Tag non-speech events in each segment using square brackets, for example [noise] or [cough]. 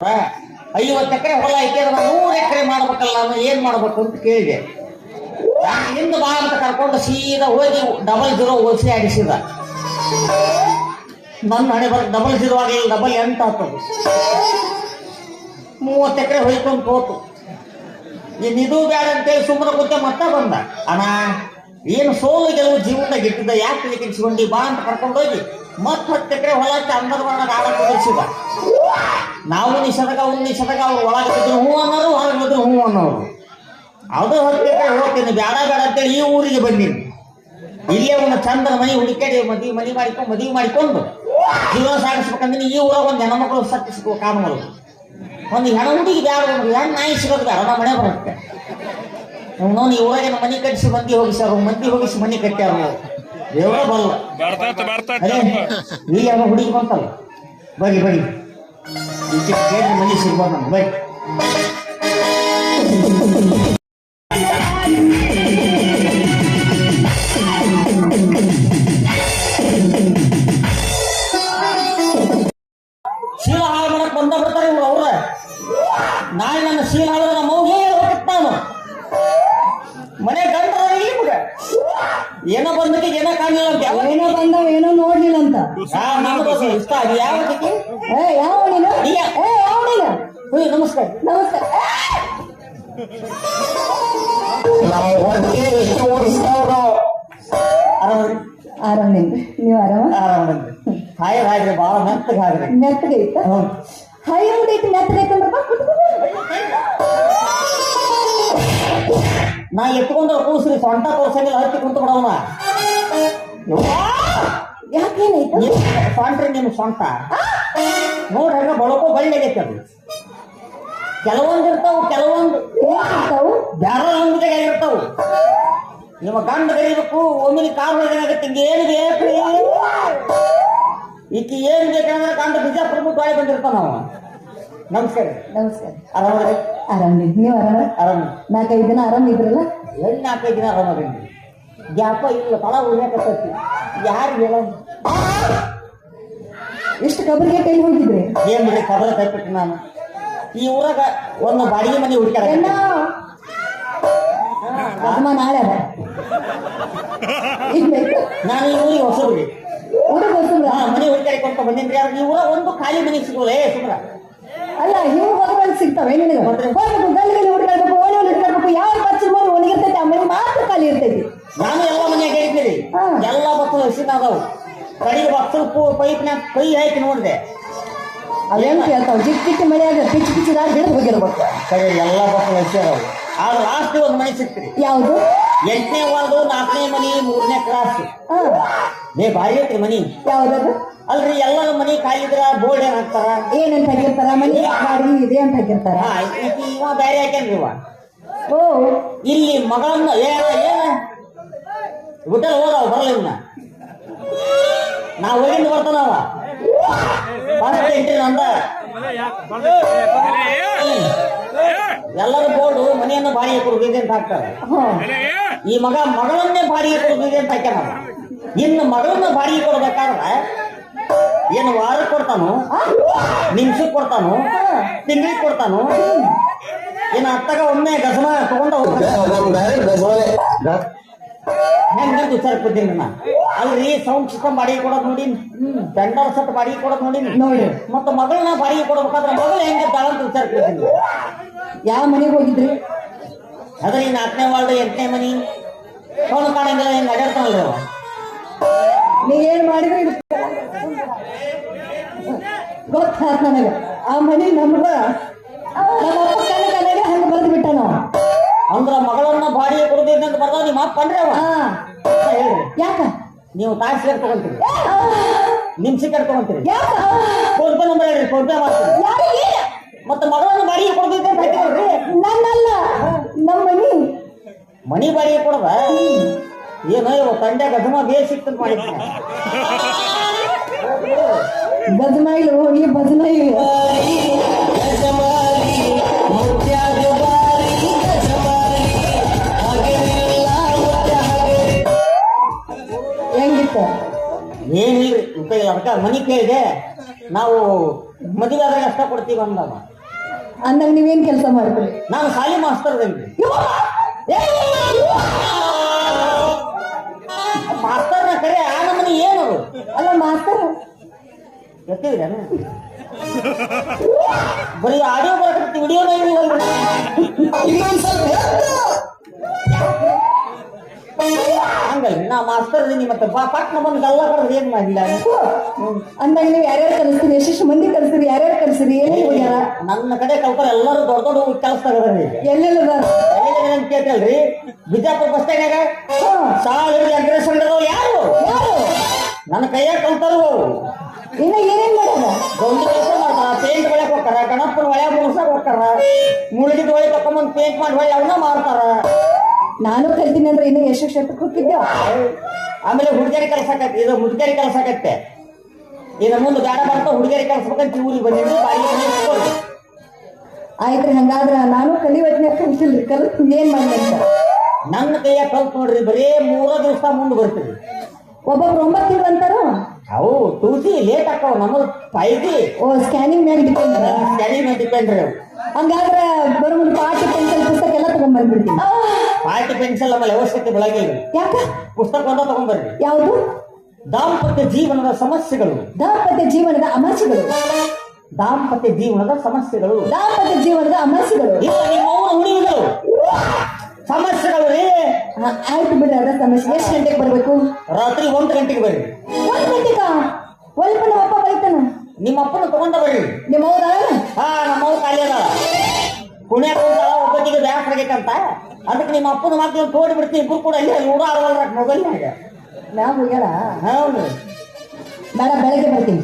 ಐವತ್ತು ಎಕರೆ ಹೊಲ ಐತೆ, ಅದನ್ನ ನೂರು ಎಕರೆ ಮಾಡ್ಬೇಕಲ್ಲ ನಾನು ಏನ್ ಮಾಡ್ಬೇಕು ಅಂತ ಕೇಳಿದೆ. ಹಿಂದ ಬಾ ಅಂತ ಕರ್ಕೊಂಡು ಸೀದಾ ಹೋಗಿ ಡಬಲ್ ಜೀರೋ ಓಸಿ ಆಡಿಸಿದ ನನ್ನ ಹಣೆ ಬರ ಡಬಲ್ ಜೀರೋ ಆಗಲಿಲ್ಲ ಡಬಲ್ ಎಂಟು ಆಗ್ತದೆ. ಮೂವತ್ತು ಎಕರೆ ಹೊಯ್ಕೊಂಡು ಹೋತು. ಇನ್ನು ಇದು ಬೇಡ ಅಂತೇಳಿ ಸುಮ್ಮನೆ ಕೂತೆ ಮತ್ತೆ ಬಂದ. ಅಣ್ಣ, ಏನು ಸೋಲು ಗೆಲುವು ಜೀವನದಾಗ ಇಟ್ಟಿದ್ದ? ಯಾಕೆ ತಿಳ್ಕಿಸ್ಕೊಂಡಿ ಬಾ ಅಂತ ಕರ್ಕೊಂಡು ಮತ್ತೆ ಹತ್ತು ಎಕರೆ ಹೊಲ ಚಂದದ ಆಡ ಕುದಿಸಿದ ನಾವು ನಿಷೇಧಕ ಅವ್ರು ನಿಷೇಧಕ ಅವ್ರು ಒಳಗೆ ಬಿದ್ರು ಹೂ ಅನ್ನೋರು ಹೊರಗೆ ಬಿದ್ರು ಹೂ ಅನ್ನೋರು. ಅದು ಹತ್ತು ಎಕರೆ ಹೋಗ್ತೀನಿ ಬೇಡ ಬೇಡ ಅಂತೇಳಿ ಈ ಊರಿಗೆ ಬನ್ನಿ ಇಲ್ಲೇ ಒಂದು ಚಂದನ ಮನೆ ಹುಡುಕಾಡಿ ಮದುವೆ, ಮನೆ ಮಾಡಿಕೊಂಡು ಮದುವೆ ಮಾಡಿಕೊಂಡು ಜೀವನ ಸಾಗಿಸ್ಬೇಕಂದ್ರೆ ಈ ಊರಾಗ ಒಂದು ಮಕ್ಕಳು ಸತ್ತಿಸ್ಕೋ ಕಾಮಗಳು. ಒಂದು ಹೆಣ ಹುಡುಗಿ ಬೇಡ ಒಂದು ಹೆಣ್ಣು ನಾಯಿ ಸಿಗೋದು ಬೇಡ ಮನೆ ಬರುತ್ತೆ. ನೋನು ಈ ಊರಾಗಿನ ಮನೆ ಕಟ್ಟಿಸಿ ಮಂದಿ ಹೋಗಿಸ್ಯಾರ ಮಂದಿ ಹೋಗಿಸಿ ಮನೆ ಕಟ್ಟ್ಯಾರ. ದೇವರ ಬಲ್ಲ ಬರ್ತೈತೆ ಬರ್ತೈತೆ. ಈಗ ಹುಡುಗಿ ಬಂತಲ್ಲ? ಬರ್ರಿ ಬರ್ರಿ ಈಚೆ ಕೇಳಿ ಮನೆ ಸಿಗ್ಬೋದು ಏನೋ ಬಂದಕ್ಕೆ ಏನೋ ಕಾಣಲಿಲ್ಲ ಅಂತ. ಯಾವ ಏನೋ ಬಂದವ ಏನೋ ನೋಡ್ಲಿಲ್ಲ ಅಂತ ಆ, ಅದು ಇಷ್ಟ. ಅದು ಯಾವ್ದಕ್ಕೆ ಏ ಯಾವ ನೀನು. ಏ ಯಾವ ನೀನು ಹುಯ್ ನಮಸ್ಕಾರ. ನಮಸ್ಕಾರ. ಆರಾಮ್ರಿ? ನಿಮ್ದು ನೀವು ಆರಾಮ? ಹಾಯ್ ಹಾಯ್ರಿ ಭಾಳ ಮೆತ್ತಗೆ ಮೆತ್ತಗೆ ಐತ ಹ್ಞೂ ಹೈ ಮೆತ್ತಗೆ ಐತಂದ್ರಪ್ಪ? ಕುತ್ಕೋ. ನಾ ಎತ್ಕೊಂಡು ಕೂಸ್ರಿ ಸೊಂಟ ತೋರ್ಸಂಗಿಲ್ಲ ಹತ್ತಿ ಕುಂತು ಬಿಡವನ ಯಾಕೇನೈತ? ಸೊಂಟ್ರಿ ನಿಮ್ ಸೊಂಟ. ನೋಡ್ರಿ ಬಳಕೋ ಬಳ್ಳಿ ಆಗೈತೆ ಅದು. ಕೆಲವೊಂದು ಇರ್ತಾವು ಕೆಲವೊಂದು ಇರ್ತಾವು ಬ್ಯಾರ ಹಂಗದಾಗ ಇರ್ತಾವು ನಿಮ್ಮ ಗಂಡ ಕರಿಬೇಕು ಒಮ್ಮಿನ ಕಾರ್ ಹಿಂಗೆ ಏನು ಬೇಕ್ರಿ ಈಕಿ ಏನ್ ಬೇಕಂದ್ರೆ ಗಂಡ ಬಿಜಾಪುರ ಬಿಟ್ಟು ಒಳಗೆ ಬಂದಿರ್ತಾನ ನಾವು ನಮಸ್ಕಾರ. ನಮಸ್ಕಾರ. ಆರಾಮ್ ನೀವು ಆರಾಮ? ಆರಾಮ. ನಾಲ್ಕೈದು ದಿನ ಆರಾಮ್ ಇದ್ರಲ್ಲ? ಎಲ್ಲಿ ನಾಲ್ಕೈದು ದಿನ ಆರಾಮಾಗಿ ಗ್ಯಾಪ ಇಲ್ಲ ತಳ ಉಳಿಯಾಕತ್ತೈತಿ ಯಾರು ಹೇಳ? ಎಷ್ಟು ಕಬರ್ಗೆ ಕೈ ಹೋಗಿದ್ರಿ? ಏನ್ ಬಿಡಿ ಕಬಲ ಕೈಪಿಟ್ಟು ನಾನು. ಈ ಊರಾಗ ಒಂದು ಬಾಡಿಗೆ ಮನೆ ಹುಡುಕ್ಯಾರ. ಅಮ್ಮ ನಾಳೆ ಅದ? ನಾನು ಈ ಊರಿಗೆ ಹೊಸಬ್ರಿ ಊರಿಗೆ ಹೊಸಬ್ರ ಮನೆ ಹುಡುಕ್ಯಾರಿ ಕೊಡ್ತಾ ಬಂದಿನ್ರಿ ಆದ್ರೆ ಈ ಊರ ಒಂದು ಖಾಲಿ ಮನೆ ಸಿಗೋಲ್ಲ ಏ ಸುಮ್ರ ಅಲ್ಲ ಹಿಂಗ್ ಹೊರಗಡೆ ಸಿಗ್ತಾವೆ ನಿನಗೆ ಹೋಗ್ಬೇಕು ಗಲ್ಲಿಗೆ ಹುಡುಗಾಡ್ಬೇಕು ಓಣಿ ಹುಡುಗಾಡ್ಬೇಕು ಯಾವ ಖರ್ಚು ಮನೆ ಒಣಗಿರ್ತೈತಿ ಆ ಮನೆ ಮಾತ್ರ ಖಾಲಿ ಇರ್ತೈತಿ ನಾನು ಎಲ್ಲ ಮನೆಯಾಗ ಹೇಳಿದ್ರಿ ಹಾ. ಎಲ್ಲ ಬತ್ತಲು ಹಸಿನ ಅದಾವು ಕಡಿಗೆ ಬತ್ತಲು ಪೈಪ್ನ್ಯಾಗ ಕೈ ಹಾಕಿ ನೋಡಿದೆ ಅದೇನು ಕೇಳ್ತಾವ ಜಿಕ್ ಜಿಕ್ ಮನೆಯಾಗ ಪಿಚ್ ಪಿಚ್ಚಿದಾಗ ಹಿಡಿದು ಹೋಗಿರ್ಬೇಕು ಕಡೆ ಎಲ್ಲ ಬತ್ತಲು ಹಸಿ ಅದಾವು ಆದ್ರೆ ಲಾಸ್ಟ್ ಒಂದು ಮನೆ ಸಿಕ್ತ್ರಿ ಯಾವುದು ಎಂಟನೇ ವಾರ್ಡು ನಾಲ್ಕನೇ ಮನೆ ಮೂರನೇ ಕ್ಲಾಸ್ ಹಾ ಏ ಭಾರಿ ಐತ್ರಿ ಮನಿ ಯಾವ್ದದು ಅಲ್ರಿ ಎಲ್ಲ ಮನಿ ಕಾಯಿದ್ರ ಬೋರ್ಡ್ ಏನ್ ಹಾಕ್ತಾರ? ಏನಂತ ಹಾಕಿರ್ತಾರ ಮನೆ ಬಾಡಿಗೆ ಇದೆ ಅಂತ ಹಾಕಿರ್ತಾರ ಹಾ ಈಕಿ ಇವ ಬ್ಯಾರೆ ಹಾಕ್ಯಾನ್ರಿ ಇವ ಓ. ಇಲ್ಲಿ ಮಗಳನ್ನ ಏನ ಏನ ಹೋದವ ಬರಲ್ಲ ಇವನ್ನ ನಾ ಹೋಗಿಂದ ಬರ್ತಾನವ ಫಸ್ಟ್ ಎಂಟ್ರಿ ನಂದ ಎಲ್ಲರೂ ಬೋರ್ಡು ಮನೆಯನ್ನು ಬಾಡಿಗೆ ಕೊಡ್ಬೇಕು ಅಂತ ಹಾಕ್ತಾರೆ. ಹಾ. ಈ ಮಗ ಮಗಳನ್ನೇ ಬಾಡಿಗೆ ಕೊಡ್ಬೇಕು ಅಂತ ಹಾಕ್ಯಾನ ಅವ. ಇನ್ನು ಮಗಳನ್ನ ಬಾಡಿಗೆ ಕೊಡ್ಬೇಕಾದ್ರೆ ಏನು ವಾರ ಕೊಡ್ತಾನು? ನಿಮಿಷಕ್ಕೆ ಕೊಡ್ತಾನು? ತಿಂಗಳಿಗೆ ಕೊಡ್ತಾನು? ಏನು ಅತ್ತಾಗ ಒಮ್ಮೆ ಗಸಮ ತಗೊಂಡ ಹೆಂಗ್ ನಿಂತು ವಿಚಾರ ಕೊದ್ದೀನಿ ನಾ ಅಲ್ರಿ ಸೌಂಡ್ ಸಿಸ್ಟಮ್ ಬಾಡಿಗೆ ಕೊಡೋದು ನೋಡಿ. ಟೆಂಡರ್ ಸಟ್ ಬಾಡಿಗೆ ಕೊಡೋದು ನೋಡಿ. ನೋಡಿ. ಮತ್ತೆ ಮಗಳನ್ನ ಬಾಡಿಗೆ ಕೊಡ್ಬೇಕಾದ್ರೆ ಮಗಳು ಹೆಂಗಿದ್ದಾಳ ಅಂತ ಕೊಡ್ತೀನಿ ಯಾವ ಮನೆಗೆ ಹೋಗಿದ್ರಿ? ಅದ್ರ ಈ ನಾಲ್ಕನೇ ವಾರ್ಡ್ ಎಂಟನೇ ಮನಿ. ಫೋನ್ ಕಾಣಂಗಿಲ್ಲ ಹೆಂಗ್ ಅಡ್ಯಾಡ್ತಾನಲ್ರಿ ಅವ ನೀವೇನ್ ಮಾಡಿದ್ರಿ? ಗೊತ್ತಾತ ನನಗ ಆ ಮನೆ ನಮ್ಗ ನಮ್ಮ ಅಪ್ಪ ಕಣ್ಣ ಕಣ್ಣಾಗ ಹಂಗ ಬರ್ದು ಬಿಟ್ಟ ನಾವು ಅಂದ್ರ ಮಗಳನ್ನ ಬಾಡಿಗೆ ಕೊಡ್ಬೇಕು ಅಂತ ಬರ್ತಾವ ನಿಮ್ಮ ಅಪ್ಪ ಹೇಳ್ರಿ ಯಾಕ ನೀವು ತಾಸಿಗೆ ತಗೊಂತೀರಿ ನಿಮ್ಸಿಗೆ ತಗೊಂತೀರಿ ಯಾಕ ಫೋನ್ ಪೇ ನಂಬರ್ ಹೇಳ್ರಿ ಫೋನ್ ಪೇ ಮಾಡ್ತೀರಿ ಮತ್ತೆ ಮಗಳನ್ನ ಬಾಡಿಗೆ ಕೊಡ್ಬೇಕು ಅಂತ ಹೇಳ್ರಿ ನನ್ನಲ್ಲ ನಮ್ಮ ಮನಿ ಮನಿ ಬಾಡಿಗೆ ಕೊಡದ ಏನೋ ಇವ ತಂದೆ ಗಜಮ ಬೇರೆ ಸಿಕ್ತಂತ [laughs] ಗಜಮಾಯಿಲು ಈ ಬಜನಾಯಿ ಹೆಂಗಿತ್ತ? ಏನಿಲ್ರಿ ಉಪಯೋಗ ಅದಕ್ಕ ಮನಿ ಕೇಳಿದೆ ನಾವು ಮದುವೆ ಆದಾಗ ಅಷ್ಟ ಕೊಡ್ತೀವಿ ಅಂದಾಗ ಅಂದಾಗ ನೀವೇನ್ ಕೆಲಸ ಮಾಡ್ತೀರಿ? ನಾನು ಖಾಲಿ ಮಾಸ್ತರ್ ಮಾಸ್ತರ್ನ ಕರೆ ಆ ನಮ್ಮನೆ ಏನದು ಅಲ್ಲ ಮಾಸ್ತರ್ ಎತ್ತಿದ್ರೇನು ಬರೀ ಆಡಿಯೋ ಬರಕತ್ತಿ ವಿಡಿಯೋ. ಹಂಗಲ್ರಿ ನಾ ಮಾಸ್ತರ್ ಅದೀನಿ ಮತ್ತೆ ಪಟ್ನ ಬಂದು ಗಲ್ಲ ಬರೋದು ಏನ್ ಮಾಡಿಲ್ಲ? ಅಂದಾಗ ನೀವು ಯಾರ್ಯಾರು ಕಲಿಸ್ತೀರಿ? ಯಶಸ್ಸು ಮಂದಿ ಕಲಿಸ್ತೀರಿ? ಯಾರ್ಯಾರು ಕಲಿಸ್ತೀರಿ? ಹೋಗ್ಯಾರ ನನ್ನ ಕಡೆ ಕಲ್ತಾರೆ ಎಲ್ಲರೂ ದೊಡ್ಡ ದೊಡ್ಡ ಹೋಗಿ ಈಗ. ಎಲ್ಲೆಲ್ಲ ಕೇಳ್ತಲ್ರಿ ಬಿಜಾಪುರ ಬಸ್ ಸ್ಟ್ಯಾಂಡ್ ಸಾಲ ಯಾರು? ಯಾರು? ನನ್ನ ಕೈಯಾಗ ಕಲ್ತಾರು ಇನ್ನ ಏನೇನ್ ಗೌಂಡಿ ಮಾಡ್ತಾರ. ಪೇಂಟ್ ಹೊಳ್ಯಾಕ ಹೋಗ್ತಾರ ಗಣಪನ ಹೊಳ್ಯ ಮುಗಿಸಾಕ ಹೋಗ್ತಾರ. ಮುಳುಗಿದ ಹೊಳಿ ತಕೊಂಬಂದ್ ಪೇಂಟ್ ಮಾಡಿ ಹೊಳ್ಳಿ ಅವನ್ನ ಮಾರ್ತಾರ ನಾನು ಕಲ್ತೀನಿ ಅಂದ್ರೆ ಇನ್ನು ಎಷ್ಟು ಶತಕ್ಕೆ ಕೂತಿದ್ದ. ಆಮೇಲೆ ಹುಡುಗರಿ ಕಲ್ಸಾಕತ್ತೆ. ಇದು ಹುಡುಗರಿ ಕಲ್ಸಾಕತ್ತೆ. ಇನ್ನು ಮುಂದೆ ಗಾಡ ಬರ್ತಾ ಹುಡುಗರಿ ಕಲ್ಸ್ಬೇಕಂತ ಊರಿಗೆ ಬಂದಿದ್ದು ಬಾಯಿ ಆಯ್ತ್ರಿ ಹಂಗಾದ್ರ ನಾನು ಕಲಿವತ್ನ್ಯಾಗ ಕಲ್ತಿಲ್ರಿ ಕಲ್ತು ಏನ್ ಅಂತ? ನನ್ನ ಕೈಯಾಗ ಕಲ್ತ್ ನೋಡ್ರಿ ಬರೀ ಮೂರ ದಿವಸ ಮುಂದೆ ಬರ್ತೀವಿ. ಒಬ್ಬೊಬ್ರು ಒಂಬತ್ತು ಅಂತಾರೋ? ಅವು ಜಿ ಲೇಟ್ ಆಕಾವ ನಮ್ಮದು ಫೈಜಿ ಓ ಸ್ಕ್ಯಾನಿಂಗ್ ಮೇಲೆ ಡಿಪೆಂಡ್ ಸ್ಕ್ಯಾನಿಂಗ್ ಮೇಲೆ ಡಿಪೆಂಡ್ ರೀ ಅವು. ಹಂಗಾದ್ರೆ ಬರೋ ಮುಂದೆ ಪಾರ್ಟಿ ಪೆನ್ಸಿಲ್ ಪುಸ್ತಕ ಎಲ್ಲ ತಗೊಂಡ್ಬಂದ್ಬಿಡ್ತೀನಿ ಪಾರ್ಟಿ ಪೆನ್ಸಿಲ್ ನಮ್ಮಲ್ಲಿ ಅವಶ್ಯಕತೆ ಬೆಳಗ್ಗೆ ಯಾಕ? ಪುಸ್ತಕ ಒಂದ ತಗೊಂಡ್ಬರ್ರಿ ಯಾವುದು? ದಾಂಪತ್ಯ ಜೀವನದ ಸಮಸ್ಯೆಗಳು. ದಾಂಪತ್ಯ ಜೀವನದ ಅಮರ್ಸಿಗಳು ದಾಂಪತ್ಯ ಜೀವನದ ಸಮಸ್ಯೆಗಳು. ದಾಂಪತ್ಯ ಜೀವನದ ಅಮರ್ಸಿಗಳು ಇಲ್ಲ ನಿಮ್ಮ ಆಯ್ತು ಬಿಡ್ರಿ ಅಡ್ರೆಸ್ ಸಮಸ್ಯೆ ಎಷ್ಟು ಗಂಟೆಗೆ ಬರಬೇಕು? ರಾತ್ರಿ ಒಂದು ಗಂಟೆಗೆ ಬರ್ರಿ. ಒಂದು ಗಂಟೆಗ? ಒಲ್ಪ ನಮ್ಮ ಅಪ್ಪ ಬೈತಾನ? ನಿಮ್ಮ ಅಪ್ಪನ ತಗೊಂಡ ಬರ್ರಿ. ನಿಮ್ಮ ಹೌದ ಹಾ ನಮ್ಮವ್ವ ಖಾಲಿ ಅದ ಪುಣ್ಯಾಕ ಒಬ್ಬಟ್ಟಿಗೆ ಬ್ಯಾಸರ ಆಗೈತಂತ ಅದಕ್ಕೆ ನಿಮ್ಮ ಅಪ್ಪನ ಮಾತು ತೋಡಿ ಬಿಡ್ತೀನಿ. ಇಬ್ರು ಕೂಡ ಅಲ್ಲಿ ನೂರ ಆಡವಲ್ರ ಮೊಬೈಲ್ ನಾವು ಹೇಳ ಹೌದು. ಬೇಡ ಬೆಳಗ್ಗೆ ಬರ್ತೀನಿ.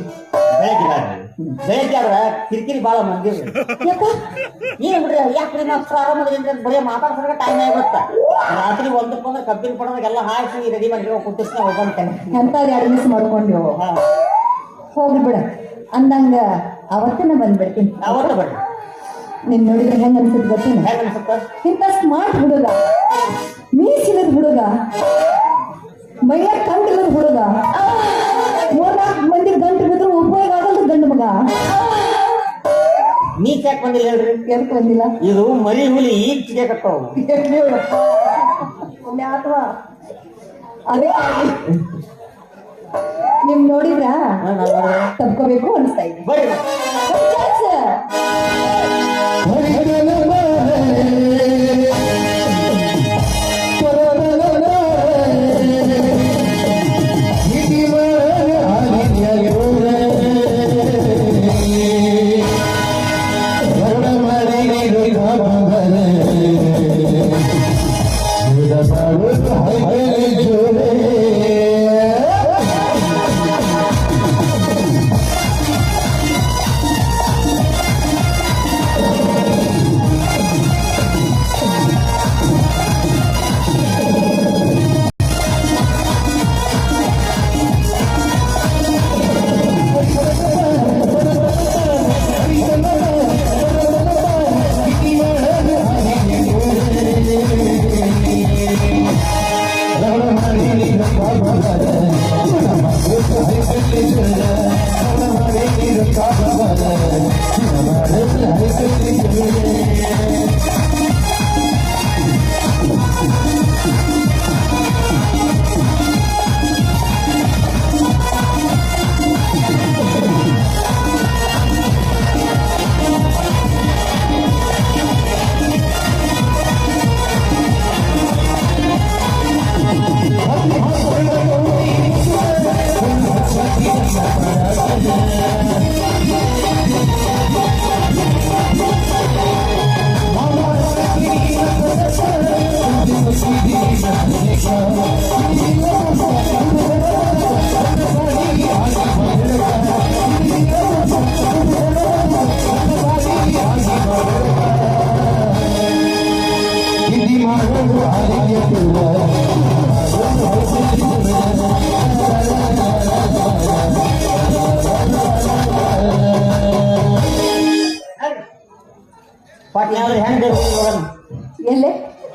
ಬೆಳಗ್ಗೆ ಬರ್ರಿ. ಬೆಳಗ್ಗೆ ಆದ್ರ ಕಿರಿಕಿರಿ ಭಾಳ ಮಂದಿ ಯಾಕ? ಏನ್ ಬಿಡ್ರಿ ಯಾಕ್ರಿ ಪ್ರಾರಂಭ ಆರಾಮದ್ರಿಂದ ಬರೀ ಮಾತಾಡ್ಸೋಕೆ ಟೈಮ್ ಆಗುತ್ತ ರಾತ್ರಿ ಒಂದು ಬಂದ್ರೆ ಕಬ್ಬಿನ ಪಡದಾಗೆಲ್ಲ ಹಾಕಿ ರೆಡಿ ಮಾಡಿ ಕುಟ್ಟಿಸ್ನ ಹೋಗ್ಬಂತೇನೆ ಎಂತ ಯಾರು ಮಿಸ್ ಮಾಡ್ಕೊಂಡು ಹೋಗಿ ಬಿಡ. ಅಂದಂಗ ಅವತ್ತಿನ ಬಂದ್ಬಿಡ್ತೀನಿ ಅವತ್ತ ಬರ್ರಿ. ನಿನ್ ನೋಡಿದ್ರೆ ಹೆಂಗ್ ಅನ್ಸುತ್ತೆ ಗೊತ್ತೇನ? ಹೆಂಗ ಅನ್ಸುತ್ತ? ಇಂಥ ಸ್ಮಾರ್ಟ್ ಹುಡುಗ. ಮೀಸಿಲದ ಹುಡುಗ. ಮೈಯ ಕಂಡಿಲ್ಲದ ಹುಡುಗ. ಮೂರ್ನಾಲ್ಕು ಮಂದಿ ಗಂಟು ಬಿದ್ರು ಆಗಲ್ಲ ಗಂಡು ಮಗ? ನೀ ಯಾಕೆ ಬಂದಿಲ್ಲ ಹೇಳ್ರಿ? ಎದಕ್ ಬಂದಿಲ್ಲ? ಇದು ಮರಿ ಹುಲಿ ಈಗ ಸಿಗಕತ್ತಾವು ಅಥವಾ ಅದೇ ಆಗ್ಲಿ. ನಿಮ್ ನೋಡಿದ್ರ? ತಪ್ಕೋಬೇಕು ಅನಿಸ್ತಾ ಇದೆ. ಬರ್ರಿ.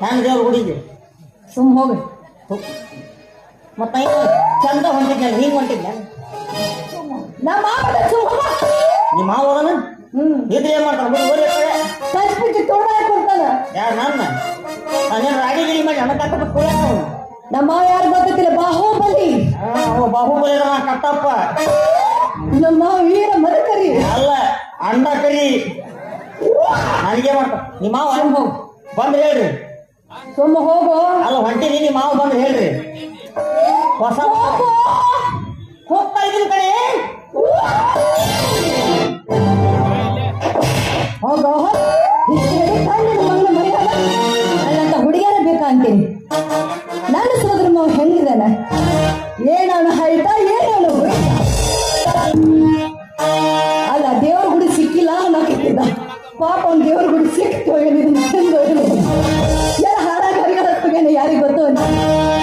ಎಲ್ಲೇ ಹುಡುಗಿ? ದೇವ್ರ ಗುಡಿಗೆ ಸುಮ್ ಹೋಗ್ರಿ ಮತ್ತ ಚಂದ ಹೊಂಟಿದ್ನಲ್ಲ ಹಿಂಗ್ ಹೊಂಟಿದ್ನ ನಮ್ಮ ನಿಮ್ಮ ಮಾವ ಅದನ? ಹ್ಮ್. ಇದ್ರೆ ಏನ್ ಮಾಡ್ತಾನ? ಬಿಡು ಬರೀ ಕಡೆ ಕಚ್ಬಿಟ್ಟು ತೋಡ ಕೊಡ್ತಾನ? ಯಾರು ನನ್ನ? ನಾನೇನು ರಾಡಿ ಗಿಡಿ ಮಾಡಿ ಹಣ ಕಟ್ಟಬೇಕು ನಮ್ಮ ಮಾವ ಯಾರು ಗೊತ್ತಿಲ್ಲ ಬಾಹುಬಲಿ. ಅವ ಬಾಹುಬಲಿ ಅದಾನ ಕಟ್ಟಪ್ಪ ನಮ್ಮ ಮಾವ ವೀರ ಮದಕರಿ ಅಲ್ಲ ಅಣ್ಣ ಕರಿ. ನನಗೆ ಮಾಡ್ತ ನಿಮ್ಮ ಮಾವ? ಅನುಭವ ಬಂದ್ರೆ ಬಂದ್ ಹೇಳ್ರಿ. ಸೊಮ್ಮ ಹೋಗು. ಅಲ್ಲ ಹೊಂಟಿನಿ ನಿಮ್ಮ ಮಾವ ಬಂದು ಹೇಳ್ರಿ. ಹೊಸ ಹೋಗು. ಹೋಗ್ತಾ ಇದೀನಿ ಕಡೆ ಹೋಗೋ ಅಲ್ಲಂತ ಹುಡುಗಿಯರ ಬೇಕಾ ಅಂತೀನಿ. ನನ್ನ ಸೋದರ ಮಾವ ಹೆಂಗಿದಾನ ಏನವನು ಹೈಟ ಏನವನು ಅಲ್ಲ ದೇವ್ರ ಗುಡಿ ಸಿಕ್ಕಿಲ್ಲ ಅನ್ನೋಕಿದ್ದ ಪಾಪ ಅವ್ನ ದೇವ್ರ ಗುಡಿ ಸಿಕ್ತು ಚಂದ ಯಾರಿಗೆ ಗೊತ್ತು